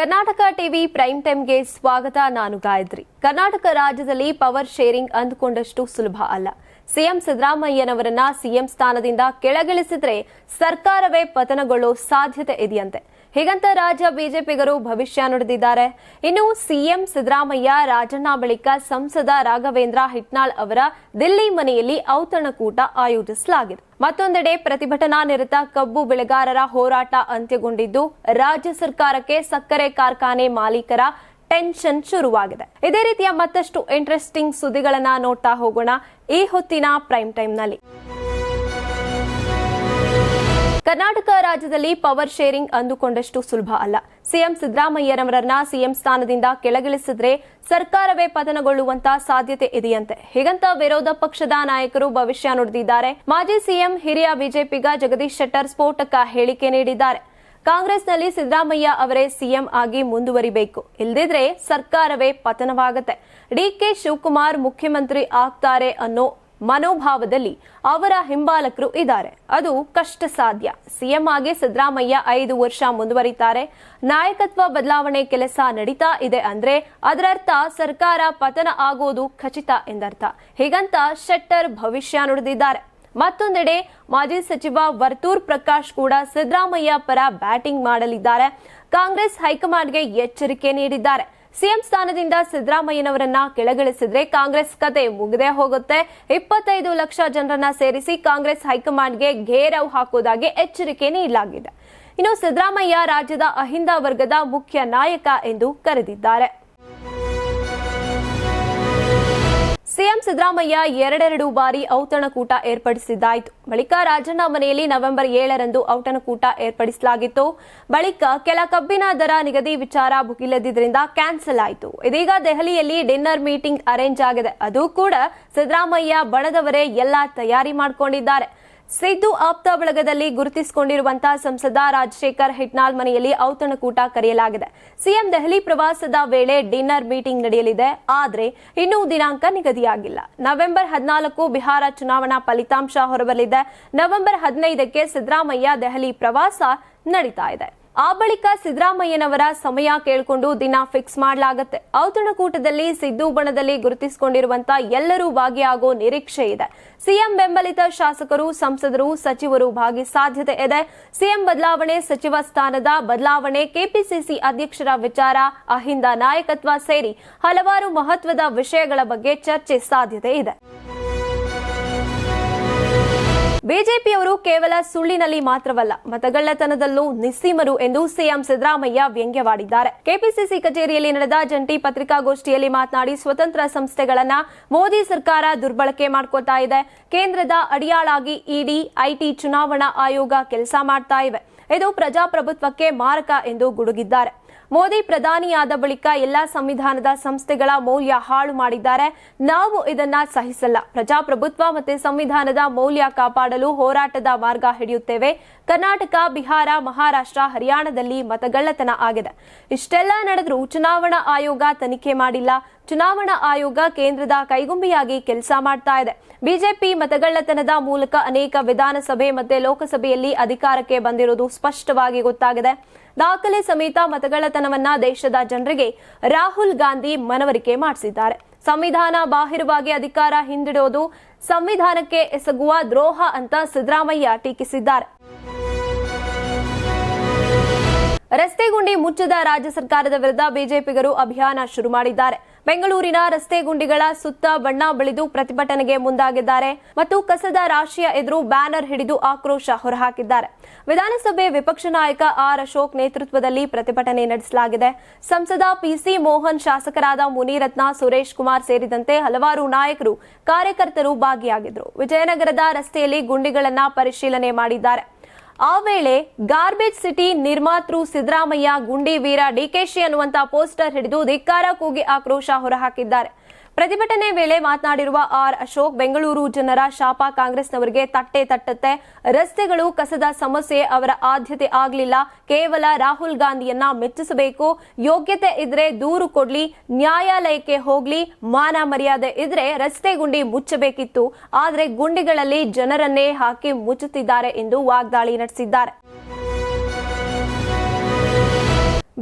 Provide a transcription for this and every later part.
Karnataka TV prime ಟೈಮ್ಗೆ ಸ್ವಾಗತ, ನಾನು ಗಾಯತ್ರಿ. ಕರ್ನಾಟಕ ರಾಜ್ಯದಲ್ಲಿ ಪವರ್ ಶೇರಿಂಗ್ ಅಂದುಕೊಂಡಷ್ಟು ಸುಲಭ ಅಲ್ಲ. ಸಿಎಂ ಸಿದ್ದರಾಮಯ್ಯನವರನ್ನ ಸಿಎಂ ಸ್ಥಾನದಿಂದ ಕೆಳಗಿಳಿಸಿದ್ರೆ ಸರ್ಕಾರವೇ ಪತನಗೊಳ್ಳೋ ಸಾಧ್ಯತೆ ಇದೆಯಂತೆ. ಹೀಗಂತ ರಾಜ್ಯ ಬಿಜೆಪಿಗರು ಭವಿಷ್ಯ ನುಡಿದಿದ್ದಾರೆ. ಇನ್ನು ಸಿಎಂ ಸಿದ್ದರಾಮಯ್ಯ ರಾಜಣ್ಣ ಬಳಿಕ ಸಂಸದ ರಾಘವೇಂದ್ರ ಹಿಟ್ನಾಳ್ ಅವರ ದಿಲ್ಲಿ ಮನೆಯಲ್ಲಿ ಔತಣಕೂಟ ಆಯೋಜಿಸಲಾಗಿದೆ. ಮತ್ತೊಂದೆಡೆ ಪ್ರತಿಭಟನಾ ನಿರತ ಕಬ್ಬು ಬೆಳೆಗಾರರ ಹೋರಾಟ ಅಂತ್ಯಗೊಂಡಿದ್ದು, ರಾಜ್ಯ ಸರ್ಕಾರಕ್ಕೆ ಸಕ್ಕರೆ ಕಾರ್ಖಾನೆ ಮಾಲೀಕರ ಟೆನ್ಷನ್ ಶುರುವಾಗಿದೆ. ಇದೇ ರೀತಿಯ ಮತ್ತಷ್ಟು ಇಂಟ್ರೆಸ್ಟಿಂಗ್ ಸುದ್ದಿಗಳನ್ನ ನೋಡ್ತಾ ಹೋಗೋಣ. ಈ ಹೊತ್ತಿನ ಪ್ರೈಮ್ ಟೈಮ್ನಲ್ಲಿ. ಕರ್ನಾಟಕ ರಾಜ್ಯದಲ್ಲಿ ಪವರ್ ಶೇರಿಂಗ್ ಅಂದುಕೊಂಡಷ್ಟು ಸುಲಭ ಅಲ್ಲ. ಸಿಎಂ ಸಿದ್ದರಾಮಯ್ಯನವರನ್ನ ಸಿಎಂ ಸ್ಥಾನದಿಂದ ಕೆಳಗಿಳಿಸಿದ್ರೆ ಸರ್ಕಾರವೇ ಪತನಗೊಳ್ಳುವಂತ ಸಾಧ್ಯತೆ ಇದೆಯಂತೆ. ಹೀಗಂತ ವಿರೋಧ ಪಕ್ಷದ ನಾಯಕರು ಭವಿಷ್ಯ ನುಡಿದಿದ್ದಾರೆ. ಮಾಜಿ ಸಿಎಂ ಹಿರಿಯ ಬಿಜೆಪಿಗ ಜಗದೀಶ್ ಶೆಟ್ಟರ್ ಸ್ಫೋಟಕ ಹೇಳಿಕೆ ನೀಡಿದ್ದಾರೆ. ಕಾಂಗ್ರೆಸ್ನಲ್ಲಿ ಸಿದ್ದರಾಮಯ್ಯ ಅವರೇ ಸಿಎಂ ಆಗಿ ಮುಂದುವರಿಬೇಕು. ಇಲ್ದಿದ್ರೆ ಸರ್ಕಾರವೇ ಪತನವಾಗುತ್ತೆ. ಡಿಕೆ ಶಿವಕುಮಾರ್ ಮುಖ್ಯಮಂತ್ರಿ ಆಗ್ತಾರೆ ಅನ್ನೋ ಮನೋಭಾವದಲ್ಲಿ ಅವರ ಹಿಂಬಾಲಕರು ಇದ್ದಾರೆ. ಅದು ಕಷ್ಟ ಸಾಧ್ಯ ಸಿಎಂ ಆಗಿ ಸಿದ್ದರಾಮಯ್ಯ ಐದು ವರ್ಷ ಮುಂದುವರಿತಾರೆ. ನಾಯಕತ್ವ ಬದಲಾವಣೆ ಕೆಲಸ ನಡೀತಾ ಇದೆ ಅಂದ್ರೆ ಅದರರ್ಥ ಸರ್ಕಾರ ಪತನ ಆಗೋದು ಖಚಿತ ಎಂದರ್ಥ. ಹೀಗಂತ ಶೆಟ್ಟರ್ ಭವಿಷ್ಯ ನುಡಿದಿದ್ದಾರೆ. ಮತ್ತೊಂದೆಡೆ ಮಾಜಿ ಸಚಿವ ವರ್ತೂರ್ ಪ್ರಕಾಶ್ ಕೂಡ ಸಿದ್ದರಾಮಯ್ಯ ಪರ ಬ್ಯಾಟಿಂಗ್ ಮಾಡಲಿದ್ದಾರೆ. ಕಾಂಗ್ರೆಸ್ ಹೈಕಮಾಂಡ್ಗೆ ಎಚ್ಚರಿಕೆ ನೀಡಿದ್ದಾರೆ. ಸಿಎಂ ಸ್ಥಾನದಿಂದ ಸಿದ್ದರಾಮಯ್ಯನವರನ್ನ ಕೆಳಗಿಳಿಸಿದ್ರೆ ಕಾಂಗ್ರೆಸ್ ಕತೆ ಮುಗದೆ ಹೋಗುತ್ತೆ. ಇಪ್ಪತ್ತೈದು ಲಕ್ಷ ಜನರನ್ನ ಸೇರಿಸಿ ಕಾಂಗ್ರೆಸ್ ಹೈಕಮಾಂಡ್ಗೆ ಘೇರವ್ ಹಾಕುವುದಾಗಿ ಎಚ್ಚರಿಕೆ ನೀಡಲಾಗಿದೆ ಇನ್ನು ಸಿದ್ದರಾಮಯ್ಯ ರಾಜ್ಯದ ಅಹಿಂದ ವರ್ಗದ ಮುಖ್ಯ ನಾಯಕ ಎಂದು ಕರೆದಿದ್ದಾರೆ. ಸಿಎಂ ಸಿದ್ದರಾಮಯ್ಯ ಎರಡೆರಡು ಬಾರಿ ಔತಣಕೂಟ ಏರ್ಪಡಿಸಿದ್ದಾಯಿತು. ಬಳಿಕ ರಾಜಣ್ಣ ಮನೆಯಲ್ಲಿ ನವೆಂಬರ್ ಏಳರಂದು ಔತಣಕೂಟ ಏರ್ಪಡಿಸಲಾಗಿತ್ತು. ಬಳಿಕ ಕೆಲ ಕಬ್ಬಿನ ದರ ನಿಗದಿ ವಿಚಾರ ಭುಗಿಲೆದ್ದಿದ್ದರಿಂದ ಕ್ಯಾನ್ಸಲ್ ಆಯಿತು. ಇದೀಗ ದೆಹಲಿಯಲ್ಲಿ ಡಿನ್ನರ್ ಮೀಟಿಂಗ್ ಅರೇಂಜ್ ಆಗಿದೆ. ಅದು ಕೂಡ ಸಿದ್ದರಾಮಯ್ಯ ಬಣದವರೇ ಎಲ್ಲ ತಯಾರಿ ಮಾಡಿಕೊಂಡಿದ್ದಾರೆ. ಸಿದ್ದು ಆಪ್ತ ಬಳಗದಲ್ಲಿ ಗುರುತಿಸಿಕೊಂಡಿರುವಂತಹ ಸಂಸದ ರಾಜಶೇಖರ್ ಹಿಟ್ನಾಲ್ ಮನೆಯಲ್ಲಿ ಔತಣಕೂಟ ಕರೆಯಲಾಗಿದೆ. ಸಿಎಂ ದೆಹಲಿ ಪ್ರವಾಸದ ವೇಳೆ ಡಿನ್ನರ್ ಮೀಟಿಂಗ್ ನಡೆಯಲಿದೆ. ಆದರೆ ಇನ್ನೂ ದಿನಾಂಕ ನಿಗದಿಯಾಗಿಲ್ಲ. ನವೆಂಬರ್ ಹದಿನಾಲ್ಕು ಬಿಹಾರ ಚುನಾವಣಾ ಫಲಿತಾಂಶ ಹೊರಬರಲಿದೆ. ನವೆಂಬರ್ ಹದಿನೈದಕ್ಕೆ ಸಿದ್ದರಾಮಯ್ಯ ದೆಹಲಿ ಪ್ರವಾಸ ನಡೀತಾ ಇದೆ. ಆ ಬಳಿಕ ಸಿದ್ದರಾಮಯ್ಯನವರ ಸಮಯ ಕೇಳಿಕೊಂಡು ದಿನ ಫಿಕ್ಸ್ ಮಾಡಲಾಗುತ್ತೆ. ಔತಣಕೂಟದಲ್ಲಿ ಸಿದ್ದು ಬಣದಲ್ಲಿ ಗುರುತಿಸಿಕೊಂಡಿರುವಂತ ಎಲ್ಲರೂ ಭಾಗಿಯಾಗೋ ನಿರೀಕ್ಷೆ ಇದೆ. ಸಿಎಂ ಬೆಂಬಲಿತ ಶಾಸಕರು, ಸಂಸದರು, ಸಚಿವರು ಭಾಗಿ ಸಾಧ್ಯತೆ ಇದೆ. ಸಿಎಂ ಬದಲಾವಣೆ ಸಚಿವ ಸ್ಥಾನದ ಬದಲಾವಣೆ, ಕೆಪಿಸಿಸಿ ಅಧ್ಯಕ್ಷರ ವಿಚಾರ, ಅಹಿಂದ ನಾಯಕತ್ವ ಸೇರಿ ಹಲವಾರು ಮಹತ್ವದ ವಿಷಯಗಳ ಬಗ್ಗೆ ಚರ್ಚೆ ಸಾಧ್ಯತೆ ಇದೆ. ಬಿಜೆಪಿಯವರು ಕೇವಲ ಸುಳ್ಳಿನಲ್ಲಿ ಮಾತ್ರವಲ್ಲ, ಮತಗಳ್ಳತನದಲ್ಲೂ ನಿಸ್ಸೀಮರು ಎಂದು ಸಿಎಂ ಸಿದ್ದರಾಮಯ್ಯ ವ್ಯಂಗ್ಯವಾಡಿದ್ದಾರೆ. ಕೆಪಿಸಿಸಿ ಕಚೇರಿಯಲ್ಲಿ ನಡೆದ ಜಂಟಿ ಪತ್ರಿಕಾಗೋಷ್ಠಿಯಲ್ಲಿ ಮಾತನಾಡಿ ಸ್ವತಂತ್ರ ಸಂಸ್ಥೆಗಳನ್ನ ಮೋದಿ ಸರ್ಕಾರ ದುರ್ಬಳಕೆ ಮಾಡ್ಕೋತಾ ಇದೆ. ಕೇಂದ್ರದ ಅಡಿಯಾಳಾಗಿ ಇಡಿ, ಐಟಿ ಚುನಾವಣಾ ಆಯೋಗ ಕೆಲಸ ಮಾಡ್ತಾ ಇವೆ. ಇದು ಪ್ರಜಾಪ್ರಭುತ್ವಕ್ಕೆ ಮಾರಕ ಎಂದು ಗುಡುಗಿದ್ದಾರೆ. ಮೋದಿ ಪ್ರಧಾನಿಯಾದ ಬಳಿಕ ಎಲ್ಲಾ ಸಂವಿಧಾನದ ಸಂಸ್ಥೆಗಳ ಮೌಲ್ಯ ಹಾಳು ಮಾಡಿದ್ದಾರೆ. ನಾವು ಇದನ್ನ ಸಹಿಸಲ್ಲ. ಪ್ರಜಾಪ್ರಭುತ್ವ ಮತ್ತೆ ಸಂವಿಧಾನದ ಮೌಲ್ಯ ಕಾಪಾಡಲು ಹೋರಾಟದ ಮಾರ್ಗ ಹಿಡಿಯುತ್ತೇವೆ. ಕರ್ನಾಟಕ, ಬಿಹಾರ, ಮಹಾರಾಷ್ಟ್ರ, ಹರಿಯಾಣದಲ್ಲಿ ಮತಗಳ್ಳತನ ಆಗಿದೆ. ಇಷ್ಟೆಲ್ಲ ನಡೆದರೂ ಚುನಾವಣಾ ಆಯೋಗ ತನಿಖೆ ಮಾಡಿಲ್ಲ. ಚುನಾವಣಾ ಆಯೋಗ ಕೇಂದ್ರದ ಕೈಗುಂಬಿಯಾಗಿ ಕೆಲಸ ಮಾಡ್ತಾ ಇದೆ. ಬಿಜೆಪಿ ಮತಗಳ್ಳತನದ ಮೂಲಕ ಅನೇಕ ವಿಧಾನಸಭೆ ಮತ್ತೆ ಲೋಕಸಭೆಯಲ್ಲಿ ಅಧಿಕಾರಕ್ಕೆ ಬಂದಿರುವುದು ಸ್ಪಷ್ಟವಾಗಿ ಗೊತ್ತಾಗಿದೆ. ದಾಖಲೆ ಸಮೇತ ಮತಗಳ್ಳತನವನ್ನ ದೇಶದ ಜನರಿಗೆ ರಾಹುಲ್ ಗಾಂಧಿ ಮನವರಿಕೆ ಮಾಡಿಸಿದ್ದಾರೆ. ಸಂವಿಧಾನ ಬಾಹಿರವಾಗಿ ಅಧಿಕಾರ ಹಿಂದಿಡೋದು ಸಂವಿಧಾನಕ್ಕೆ ಎಸಗುವ ದ್ರೋಹ ಅಂತ ಸಿದ್ದರಾಮಯ್ಯ ಟೀಕಿಸಿದ್ದಾರೆ. ರಸ್ತೆ ಗುಂಡಿ ಮುಚ್ಚದ ರಾಜ್ಯ ಸರ್ಕಾರದ ವಿರುದ್ಧ ಬಿಜೆಪಿಗರು ಅಭಿಯಾನ ಶುರು ಮಾಡಿದ್ದಾರೆ. ಬೆಂಗಳೂರಿನ ರಸ್ತೆ ಗುಂಡಿಗಳ ಸುತ್ತ ಬಣ್ಣ ಬಳಿದು ಪ್ರತಿಭಟನೆಗೆ ಮುಂದಾಗಿದ್ದಾರೆ ಮತ್ತು ಕಸದ ರಾಶಿಯ ಎದುರು ಬ್ಯಾನರ್ ಹಿಡಿದು ಆಕ್ರೋಶ ಹೊರಹಾಕಿದ್ದಾರೆ. ವಿಧಾನಸಭೆ ವಿಪಕ್ಷ ನಾಯಕ ಆರ್ ಅಶೋಕ್ ನೇತೃತ್ವದಲ್ಲಿ ಪ್ರತಿಭಟನೆ ನಡೆಸಲಾಗಿದೆ. ಸಂಸದ ಪಿಸಿ ಮೋಹನ್, ಶಾಸಕರಾದ ಮುನಿರತ್ನ, ಸುರೇಶ್ ಕುಮಾರ್ ಸೇರಿದಂತೆ ಹಲವಾರು ನಾಯಕರು, ಕಾರ್ಯಕರ್ತರು ಭಾಗಿಯಾಗಿದ್ದರು. ವಿಜಯನಗರದ ರಸ್ತೆಯಲ್ಲಿ ಗುಂಡಿಗಳನ್ನ ಪರಿಶೀಲನೆ ಮಾಡಿದ್ದಾರೆ. ಆ ವೇಳೆ ಗಾರ್ಬೇಜ್ ಸಿಟಿ ನಿರ್ಮಾತೃ ಸಿದ್ದರಾಮಯ್ಯ, ಗುಂಡಿ ವೀರ ಡಿಕೆಶಿ ಅನ್ನುವಂತ ಪೋಸ್ಟರ್ ಹಿಡಿದು ಧಿಕ್ಕಾರ ಕೂಗಿ ಆಕ್ರೋಶ ಹೊರಹಾಕಿದ್ದಾರೆ. ಪ್ರತಿಭಟನೆ ವೇಳೆ ಮಾತನಾಡಿರುವ ಆರ್ ಅಶೋಕ್, ಬೆಂಗಳೂರು ಜನರ ಶಾಪ ಕಾಂಗ್ರೆಸ್ನವರಿಗೆ ತಟ್ಟೆ ತಟ್ಟತ್ತೆ. ರಸ್ತೆಗಳು ಕಸದ ಸಮಸ್ಯೆ, ಅವರ ಆದ್ಯತೆ ಆಗಲಿಲ್ಲ. ಕೇವಲ ರಾಹುಲ್ ಗಾಂಧಿಯನ್ನ ಮೆಚ್ಚಿಸಬೇಕು. ಯೋಗ್ಯತೆ ಇದ್ರೆ ದೂರು ಕೊಡ್ಲಿ, ನ್ಯಾಯಾಲಯಕ್ಕೆ ಹೋಗ್ಲಿ, ಮಾನ ಮರ್ಯಾದೆ ಇದ್ರೆ ರಸ್ತೆ ಗುಂಡಿ ಮುಚ್ಚಬೇಕಿತ್ತು. ಆದರೆ ಗುಂಡಿಗಳಲ್ಲಿ ಜನರನ್ನೇ ಹಾಕಿ ಮುಚ್ಚುತ್ತಿದ್ದಾರೆ ಎಂದು ವಾಗ್ದಾಳಿ ನಡೆಸಿದ್ದಾರೆ.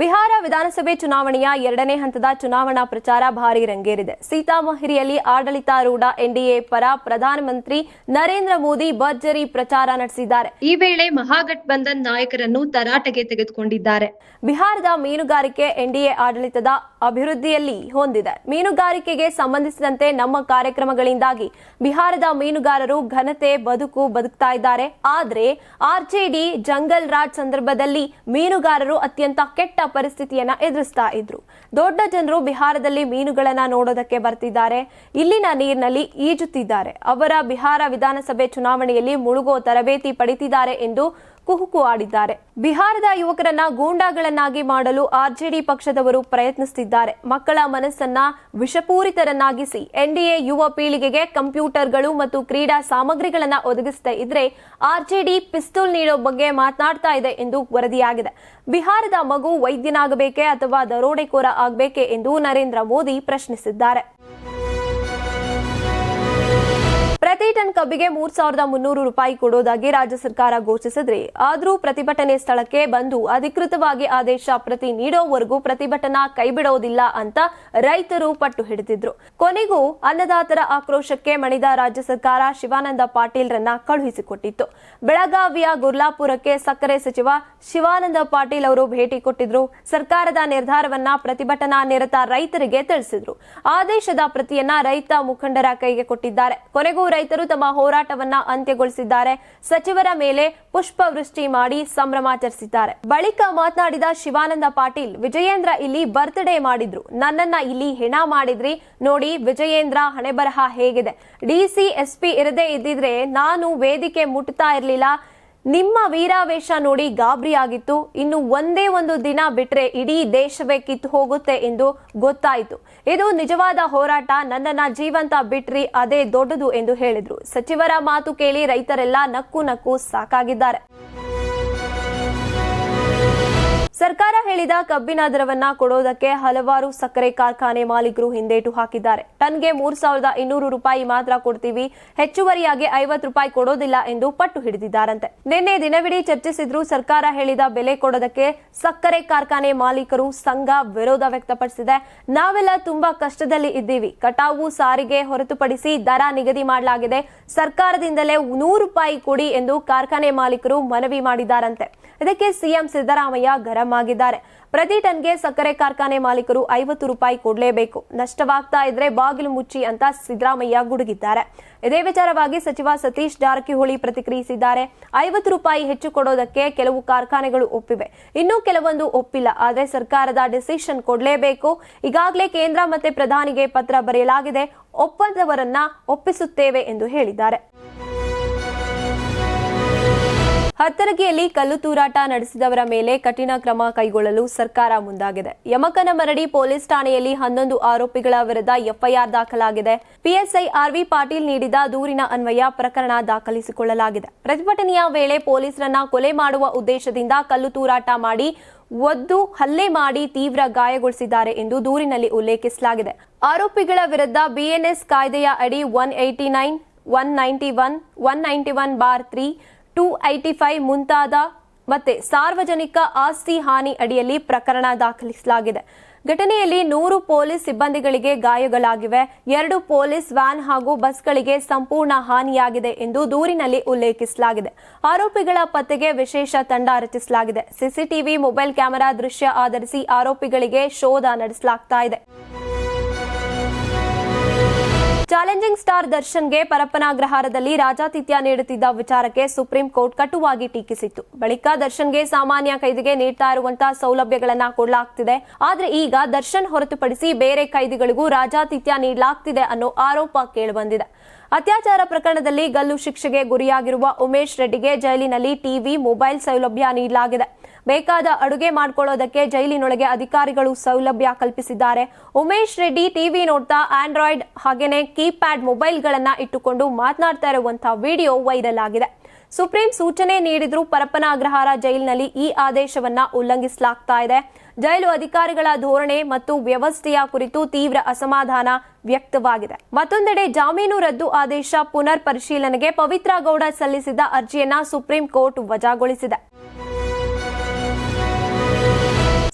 ಬಿಹಾರ ವಿಧಾನಸಭೆ ಚುನಾವಣೆಯ ಎರಡನೇ ಹಂತದ ಚುನಾವಣಾ ಪ್ರಚಾರ ಭಾರೀ ರಂಗೇರಿದೆ. ಸೀತಾಮಹಿರಿಯಲ್ಲಿ ಆಡಳಿತಾರೂಢ ಎನ್ಡಿಎ ಪರ ಪ್ರಧಾನಮಂತ್ರಿ ನರೇಂದ್ರ ಮೋದಿ ಭರ್ಜರಿ ಪ್ರಚಾರ ನಡೆಸಿದ್ದಾರೆ. ಈ ವೇಳೆ ಮಹಾಗಠಬಂಧನ್ ನಾಯಕರನ್ನು ತರಾಟೆಗೆ ತೆಗೆದುಕೊಂಡಿದ್ದಾರೆ. ಬಿಹಾರದ ಮೀನುಗಾರಿಕೆ ಎನ್ಡಿಎ ಆಡಳಿತದ ಅಭಿವೃದ್ಧಿಯಲ್ಲಿ ಹೊಂದಿದೆ. ಮೀನುಗಾರಿಕೆಗೆ ಸಂಬಂಧಿಸಿದಂತೆ ನಮ್ಮ ಕಾರ್ಯಕ್ರಮಗಳಿಂದಾಗಿ ಬಿಹಾರದ ಮೀನುಗಾರರು ಘನತೆ, ಬದುಕು ಬದುಕ್ತಾ ಇದ್ದಾರೆ. ಆದ್ರೆ ಆರ್ಜೆಡಿ ಜಂಗಲ್ ರಾಜ್ ಸಂದರ್ಭದಲ್ಲಿ ಮೀನುಗಾರರು ಅತ್ಯಂತ ಕೆಟ್ಟ ಪರಿಸ್ಥಿತಿಯನ್ನ ಎದುರಿಸ್ತಾ ಇದ್ರು. ದೊಡ್ಡ ಜನರು ಬಿಹಾರದಲ್ಲಿ ಮೀನುಗಳನ್ನ ನೋಡೋದಕ್ಕೆ ಬರ್ತಿದ್ದಾರೆ. ಇಲ್ಲಿನ ನೀರಿನಲ್ಲಿ ಈಜುತ್ತಿದ್ದಾರೆ. ಅವರ ಬಿಹಾರ ವಿಧಾನಸಭೆ ಚುನಾವಣೆಯಲ್ಲಿ ಮುಳುಗೋ ತರಬೇತಿ ಪಡಿತಿದ್ದಾರೆ ಎಂದು ಕುಹುಕು ಆಡಿದ್ದಾರೆ. ಬಿಹಾರದ ಯುವಕರನ್ನ ಗೂಂಡಾಗಳನ್ನಾಗಿ ಮಾಡಲು ಆರ್ಜೆಡಿ ಪಕ್ಷದವರು ಪ್ರಯತ್ನಿಸುತ್ತಿದ್ದಾರೆ ಮಕ್ಕಳ ಮನಸ್ಸನ್ನ ವಿಷಪೂರಿತರನ್ನಾಗಿಸಿ ಎನ್ಡಿಎ ಯುವ ಪೀಳಿಗೆಗೆ ಕಂಪ್ಯೂಟರ್ಗಳು ಮತ್ತು ಕ್ರೀಡಾ ಸಾಮಗ್ರಿಗಳನ್ನ ಒದಗಿಸ್ತಾ ಇದ್ರೆ ಆರ್ಜೆಡಿ ಪಿಸ್ತೂಲ್ ನೀಡೋ ಬಗ್ಗೆ ಮಾತನಾಡ್ತಾ ಇದೆ ಎಂದು ವರದಿಯಾಗಿದೆ. ಬಿಹಾರದ ಮಗು ವೈದ್ಯನಾಗಬೇಕೆ ಅಥವಾ ದರೋಡೆಕೋರ ಆಗಬೇಕೆ ಎಂದು ನರೇಂದ್ರ ಮೋದಿ ಪ್ರಶ್ನಿಸಿದ್ದಾರೆ. ಪ್ರತಿ ಟನ್ ಕಬ್ಬಿಗೆ ಮೂರ್ ಸಾವಿರದ ಮುನ್ನೂರು ರೂಪಾಯಿ ಕೊಡೋದಾಗಿ ರಾಜ್ಯ ಸರ್ಕಾರ ಘೋಷಿಸಿದ್ರೆ ಆದರೂ ಪ್ರತಿಭಟನೆ ಸ್ಥಳಕ್ಕೆ ಬಂದು ಅಧಿಕೃತವಾಗಿ ಆದೇಶ ಪ್ರತಿ ನೀಡೋವರೆಗೂ ಪ್ರತಿಭಟನಾ ಕೈಬಿಡೋದಿಲ್ಲ ಅಂತ ರೈತರು ಪಟ್ಟು ಹಿಡಿದಿದ್ರು. ಕೊನೆಗೂ ಅನ್ನದಾತರ ಆಕ್ರೋಶಕ್ಕೆ ಮಣಿದ ರಾಜ್ಯ ಸರ್ಕಾರ ಶಿವಾನಂದ ಪಾಟೀಲ್ ರನ್ನ ಕಳುಹಿಸಿಕೊಟ್ಟಿತ್ತು. ಬೆಳಗಾವಿಯ ಗುರ್ಲಾಪುರಕ್ಕೆ ಸಕ್ಕರೆ ಸಚಿವ ಶಿವಾನಂದ ಪಾಟೀಲ್ ಅವರು ಭೇಟಿ ಕೊಟ್ಟಿದ್ರು. ಸರ್ಕಾರದ ನಿರ್ಧಾರವನ್ನ ಪ್ರತಿಭಟನಾ ನಿರತ ರೈತರಿಗೆ ತಿಳಿಸಿದ್ರು. ಆದೇಶದ ಪ್ರತಿಯನ್ನ ರೈತ ಮುಖಂಡರ ಕೈಗೆ ಕೊಟ್ಟಿದ್ದಾರೆ. ಕೊನೆಗೂ ರೈತರು ತಮ್ಮ ಹೋರಾಟವನ್ನ ಅಂತ್ಯಗೊಳಿಸಿದ್ದಾರೆ. ಸಚಿವರ ಮೇಲೆ ಪುಷ್ಪವೃಷ್ಟಿ ಮಾಡಿ ಸಂಭ್ರಮಾಚರಿಸಿದ್ದಾರೆ ಬಳಿಕ ಮಾತನಾಡಿದ ಶಿವಾನಂದ ಪಾಟೀಲ್, ವಿಜಯೇಂದ್ರ ಇಲ್ಲಿ ಬರ್ತ್ಡೇ ಮಾಡಿದ್ರು. ನನ್ನನ್ನ ಇಲ್ಲಿ ಹೆಣ ಮಾಡಿದ್ರಿ. ನೋಡಿ, ವಿಜಯೇಂದ್ರ ಹಣೆಬರಹ ಹೇಗಿದೆ. ಡಿಸಿ ಎಸ್ಪಿ ಇರದೇ ಇದ್ದಿದ್ರೆ ನಾನು ವೇದಿಕೆ ಮುಟ್ತಾ ಇರಲಿಲ್ಲ. ನಿಮ್ಮ ವೀರಾವೇಶ ನೋಡಿ ಗಾಬರಿ ಆಗಿತ್ತು. ಇನ್ನು ಒಂದೇ ಒಂದು ದಿನ ಬಿಟ್ರೆ ಇಡೀ ದೇಶವೇ ಕಿತ್ತು ಹೋಗುತ್ತೆ ಎಂದು ಗೊತ್ತಾಯಿತು. ಇದು ನಿಜವಾದ ಹೋರಾಟ, ನನ್ನನ್ನ ಜೀವಂತ ಬಿಟ್ರಿ, ಅದೇ ದೊಡ್ಡದು ಎಂದು ಹೇಳಿದ್ರು. ಸಚಿವರ ಮಾತು ಕೇಳಿ ರೈತರೆಲ್ಲ ನಕ್ಕು ನಕ್ಕು ಸಾಕಾಗಿದ್ದಾರೆ. ಸರ್ಕಾರ ಹೇಳಿದ ಕಬ್ಬಿನ ದರವನ್ನ ಕೊಡೋದಕ್ಕೆ ಹಲವಾರು ಸಕ್ಕರೆ ಕಾರ್ಖಾನೆ ಮಾಲೀಕರು ಹಿಂದೇಟು ಹಾಕಿದ್ದಾರೆ. ಟನ್ಗೆ ಮೂರ್ ಸಾವಿರದ ಇನ್ನೂರು ರೂಪಾಯಿ ಮಾತ್ರ ಕೊಡ್ತೀವಿ. ಹೆಚ್ಚುವರಿಯಾಗಿ ಐವತ್ತು ರೂಪಾಯಿ ಕೊಡೋದಿಲ್ಲ ಎಂದು ಪಟ್ಟು ಹಿಡಿದಿದ್ದಾರಂತೆ. ನಿನ್ನೆ ದಿನವಿಡೀ ಚರ್ಚಿಸಿದ್ರು ಸರ್ಕಾರ ಹೇಳಿದ ಬೆಲೆ ಕೊಡೋದಕ್ಕೆ ಸಕ್ಕರೆ ಕಾರ್ಖಾನೆ ಮಾಲೀಕರು ಸಂಘ ವಿರೋಧ ವ್ಯಕ್ತಪಡಿಸಿದೆ. ನಾವೆಲ್ಲ ತುಂಬಾ ಕಷ್ಟದಲ್ಲಿ ಇದ್ದೀವಿ. ಕಟಾವು ಸಾರಿಗೆ ಹೊರತುಪಡಿಸಿ ದರ ನಿಗದಿ ಮಾಡಲಾಗಿದೆ. ಸರ್ಕಾರದಿಂದಲೇ ನೂರು ರೂಪಾಯಿ ಕೊಡಿ ಎಂದು ಕಾರ್ಖಾನೆ ಮಾಲೀಕರು ಮನವಿ ಮಾಡಿದ್ದಾರಂತೆ. ಇದಕ್ಕೆ ಸಿಎಂ ಸಿದ್ದರಾಮಯ್ಯ ಗರಂ ಆಗಿದ್ದಾರೆ ಪ್ರತಿ ಟನ್ಗೆ ಸಕ್ಕರೆ ಕಾರ್ಖಾನೆ ಮಾಲೀಕರು ಐವತ್ತು ರೂಪಾಯಿ ಕೊಡಲೇಬೇಕು. ನಷ್ಟವಾಗ್ತಾ ಇದ್ರೆ ಬಾಗಿಲು ಮುಚ್ಚಿ ಅಂತ ಸಿದ್ದರಾಮಯ್ಯ ಗುಡುಗಿದ್ದಾರೆ. ಇದೇ ವಿಚಾರವಾಗಿ ಸಚಿವ ಸತೀಶ್ ಜಾರಕಿಹೊಳಿ ಪ್ರತಿಕ್ರಿಯಿಸಿದ್ದಾರೆ. ಐವತ್ತು ರೂಪಾಯಿ ಹೆಚ್ಚು ಕೊಡೋದಕ್ಕೆ ಕೆಲವು ಕಾರ್ಖಾನೆಗಳು ಒಪ್ಪಿವೆ. ಇನ್ನೂ ಕೆಲವೊಂದು ಒಪ್ಪಿಲ್ಲ. ಆದರೆ ಸರ್ಕಾರದ ಡಿಸಿಷನ್ ಕೊಡಲೇಬೇಕು. ಈಗಾಗಲೇ ಕೇಂದ್ರ ಮತ್ತೆ ಪ್ರಧಾನಿಗೆ ಪತ್ರ ಬರೆಯಲಾಗಿದೆ. ಒಪ್ಪಂದವರನ್ನ ಒಪ್ಪಿಸುತ್ತೇವೆ ಎಂದು ಹೇಳಿದ್ದಾರೆ. ಹತ್ತರಗಿಯಲ್ಲಿ ಕಲ್ಲು ತೂರಾಟ ನಡೆಸಿದವರ ಮೇಲೆ ಕಠಿಣ ಕ್ರಮ ಕೈಗೊಳ್ಳಲು ಸರ್ಕಾರ ಮುಂದಾಗಿದೆ. ಯಮಕನ ಮರಡಿ ಪೊಲೀಸ್ ಠಾಣೆಯಲ್ಲಿ ಹನ್ನೊಂದು ಆರೋಪಿಗಳ ವಿರುದ್ಧ ಎಫ್ಐಆರ್ ದಾಖಲಾಗಿದೆ. ಪಿಎಸ್ಐ ಆರ್ವಿ ಪಾಟೀಲ್ ನೀಡಿದ ದೂರಿನ ಅನ್ವಯ ಪ್ರಕರಣ ದಾಖಲಿಸಿಕೊಳ್ಳಲಾಗಿದೆ. ಪ್ರತಿಭಟನೆಯ ವೇಳೆ ಪೊಲೀಸರನ್ನ ಕೊಲೆ ಮಾಡುವ ಉದ್ದೇಶದಿಂದ ಕಲ್ಲು ತೂರಾಟ ಮಾಡಿ, ಒದ್ದು ಹಲ್ಲೆ ಮಾಡಿ ತೀವ್ರ ಗಾಯಗೊಳಿಸಿದ್ದಾರೆ ಎಂದು ದೂರಿನಲ್ಲಿ ಉಲ್ಲೇಖಿಸಲಾಗಿದೆ. ಆರೋಪಿಗಳ ವಿರುದ್ಧ ಬಿಎನ್ಎಸ್ ಕಾಯ್ದೆಯ ಅಡಿ one eighty nine, one ninety one one ninety one bar three two eighty five ಮುಂತಾದ ಮತ್ತೆ ಸಾರ್ವಜನಿಕ ಆಸ್ತಿ ಹಾನಿ ಅಡಿಯಲ್ಲಿ ಪ್ರಕರಣ ದಾಖಲಿಸಲಾಗಿದೆ. ಘಟನೆಯಲ್ಲಿ ನೂರು ಪೊಲೀಸ್ ಸಿಬ್ಬಂದಿಗಳಿಗೆ ಗಾಯಗಳಾಗಿವೆ. ಎರಡು ಪೊಲೀಸ್ ವ್ಯಾನ್ ಹಾಗೂ ಬಸ್ಗಳಿಗೆ ಸಂಪೂರ್ಣ ಹಾನಿಯಾಗಿದೆ ಎಂದು ದೂರಿನಲ್ಲಿ ಉಲ್ಲೇಖಿಸಲಾಗಿದೆ. ಆರೋಪಿಗಳ ಪತ್ತೆಗೆ ವಿಶೇಷ ತಂಡ ರಚಿಸಲಾಗಿದೆ. ಸಿಸಿಟಿವಿ ಮೊಬೈಲ್ ಕ್ಯಾಮೆರಾ ದೃಶ್ಯ ಆಧರಿಸಿ ಆರೋಪಿಗಳಿಗೆ ಶೋಧ ನಡೆಸಲಾಗ್ತಾ ಇದೆ. ಚಾಲೆಂಜಿಂಗ್ ಸ್ಟಾರ್ ದರ್ಶನ್ಗೆ ಪರಪ್ಪನಾಗ್ರಹಾರದಲ್ಲಿ ರಾಜಾತಿಥ್ಯ ನೀಡುತ್ತಿದ್ದ ವಿಚಾರಕ್ಕೆ ಸುಪ್ರೀಂ ಕೋರ್ಟ್ ಕಟುವಾಗಿ ಟೀಕಿಸಿತ್ತು. ಬಳಿಕ ದರ್ಶನ್ಗೆ ಸಾಮಾನ್ಯ ಕೈದಿಗೆ ನೀಡ್ತಾ ಇರುವಂತಹ ಸೌಲಭ್ಯಗಳನ್ನ ಕೊಡಲಾಗ್ತಿದೆ. ಆದ್ರೆ ಈಗ ದರ್ಶನ್ ಹೊರತುಪಡಿಸಿ ಬೇರೆ ಕೈದಿಗಳಿಗೂ ರಾಜಾತಿಥ್ಯ ನೀಡಲಾಗ್ತಿದೆ ಅನ್ನೋ ಆರೋಪ ಕೇಳಿಬಂದಿದೆ ಅತ್ಯಾಚಾರ ಪ್ರಕರಣದಲ್ಲಿ ಗಲ್ಲು ಶಿಕ್ಷೆಗೆ ಗುರಿಯಾಗಿರುವ ಉಮೇಶ್ ರೆಡ್ಡಿಗೆ ಜೈಲಿನಲ್ಲಿ ಟಿವಿ, ಮೊಬೈಲ್ ಸೌಲಭ್ಯ ನೀಡಲಾಗಿದೆ. ಬೇಕಾದ ಅಡುಗೆ ಮಾಡ್ಕೊಳ್ಳೋದಕ್ಕೆ ಜೈಲಿನೊಳಗೆ ಅಧಿಕಾರಿಗಳು ಸೌಲಭ್ಯ ಕಲ್ಪಿಸಿದ್ದಾರೆ. ಉಮೇಶ್ ರೆಡ್ಡಿ ಟಿವಿ ನೋಡ್ತಾ ಆಂಡ್ರಾಯ್ಡ್ ಹಾಗೇನೆ ಕೀಪ್ಯಾಡ್ ಮೊಬೈಲ್ಗಳನ್ನು ಇಟ್ಟುಕೊಂಡು ಮಾತನಾಡ್ತಾ ಇರುವಂತಹ ವಿಡಿಯೋ ವೈರಲ್ ಆಗಿದೆ. ಸುಪ್ರೀಂ ಸೂಚನೆ ನೀಡಿದ್ರೂ ಪರಪ್ಪನ ಅಗ್ರಹಾರ ಜೈಲಿನಲ್ಲಿ ಈ ಆದೇಶವನ್ನ ಉಲ್ಲಂಘಿಸಲಾಗ್ತಾ ಇದೆ. ಜೈಲು ಅಧಿಕಾರಿಗಳ ಧೋರಣೆ ಮತ್ತು ವ್ಯವಸ್ಥೆಯ ಕುರಿತು ತೀವ್ರ ಅಸಮಾಧಾನ ವ್ಯಕ್ತವಾಗಿದೆ. ಮತ್ತೊಂದೆಡೆ ಜಾಮೀನು ರದ್ದು ಆದೇಶ ಪುನರ್ ಪರಿಶೀಲನೆಗೆ ಪವಿತ್ರ ಗೌಡ ಸಲ್ಲಿಸಿದ್ದ ಅರ್ಜಿಯನ್ನ ಸುಪ್ರೀಂ ಕೋರ್ಟ್ ವಜಾಗೊಳಿಸಿದೆ.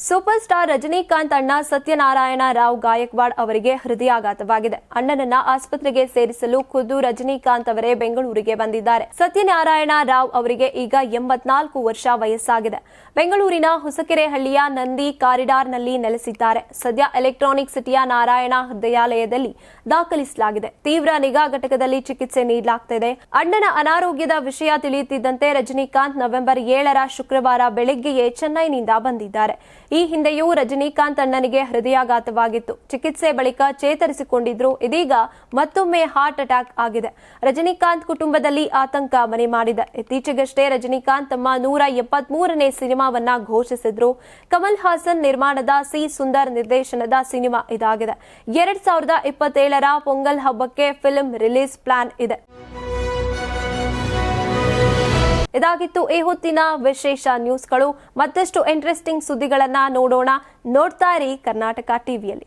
ಸೂಪರ್ ಸ್ಟಾರ್ ರಜನಿಕಾಂತ್ ಅಣ್ಣ ಸತ್ಯನಾರಾಯಣ ರಾವ್ ಗಾಯಕ್ವಾಡ್ ಅವರಿಗೆ ಹೃದಯಾಘಾತವಾಗಿದೆ. ಅಣ್ಣನನ್ನ ಆಸ್ಪತ್ರೆಗೆ ಸೇರಿಸಲು ಖುದ್ದು ರಜನಿಕಾಂತ್ ಅವರೇ ಬೆಂಗಳೂರಿಗೆ ಬಂದಿದ್ದಾರೆ. ಸತ್ಯನಾರಾಯಣ ರಾವ್ ಅವರಿಗೆ ಈಗ ಎಂಬತ್ನಾಲ್ಕು ವರ್ಷ ವಯಸ್ಸಾಗಿದೆ. ಬೆಂಗಳೂರಿನ ಹೊಸಕೆರೆಹಳ್ಳಿಯ ನಂದಿ ಕಾರಿಡಾರ್ನಲ್ಲಿ ನೆಲೆಸಿದ್ದಾರೆ. ಸದ್ಯ ಎಲೆಕ್ಟ್ರಾನಿಕ್ ಸಿಟಿಯ ನಾರಾಯಣ ಹೃದಯಾಲಯದಲ್ಲಿ ದಾಖಲಿಸಲಾಗಿದೆ. ತೀವ್ರ ನಿಗಾ ಘಟಕದಲ್ಲಿ ಚಿಕಿತ್ಸೆ ನೀಡಲಾಗುತ್ತಿದೆ ಅಣ್ಣನ ಅನಾರೋಗ್ಯದ ವಿಷಯ ತಿಳಿಯುತ್ತಿದ್ದಂತೆ ರಜನಿಕಾಂತ್ ನವೆಂಬರ್ ಏಳರ ಶುಕ್ರವಾರ ಬೆಳಗ್ಗೆಯೇ ಚೆನ್ನೈನಿಂದ ಬಂದಿದ್ದಾರೆ. ಈ ಹಿಂದೆಯೂ ರಜನಿಕಾಂತ್ ಅಣ್ಣನಿಗೆ ಹೃದಯಾಘಾತವಾಗಿತ್ತು. ಚಿಕಿತ್ಸೆ ಬಳಿಕ ಚೇತರಿಸಿಕೊಂಡಿದ್ರು. ಇದೀಗ ಮತ್ತೊಮ್ಮೆ ಹಾರ್ಟ್ ಅಟ್ಯಾಕ್ ಆಗಿದೆ. ರಜನಿಕಾಂತ್ ಕುಟುಂಬದಲ್ಲಿ ಆತಂಕ ಮನೆ ಮಾಡಿದೆ. ಇತ್ತೀಚೆಗಷ್ಟೇ ರಜನಿಕಾಂತ್ ತಮ್ಮ ನೂರ ಎಪ್ಪತ್ಮೂರನೇ ಸಿನಿಮಾವನ್ನ ಘೋಷಿಸಿದ್ರು. ಕಮಲ್ ಹಾಸನ್ ನಿರ್ಮಾಣದ ಸಿ ಸುಂದರ್ ನಿರ್ದೇಶನದ ಸಿನಿಮಾ ಇದಾಗಿದೆ. ಎರಡ್ ಸಾವಿರದ ಇಪ್ಪತ್ತೇಳರ ಪೊಂಗಲ್ ಹಬ್ಬಕ್ಕೆ ಫಿಲ್ಮ್ ರಿಲೀಸ್ ಪ್ಲಾನ್ ಇದೆ. ಇದಾಗಿತ್ತು ಈ ಹೊತ್ತಿನ ವಿಶೇಷ ನ್ಯೂಸ್ಗಳು. ಮತ್ತಷ್ಟು ಇಂಟ್ರೆಸ್ಟಿಂಗ್ ಸುದ್ದಿಗಳನ್ನ ನೋಡೋಣ. ನೋಡ್ತಾ ಇರಿ ಕರ್ನಾಟಕ ಟಿವಿಯಲ್ಲಿ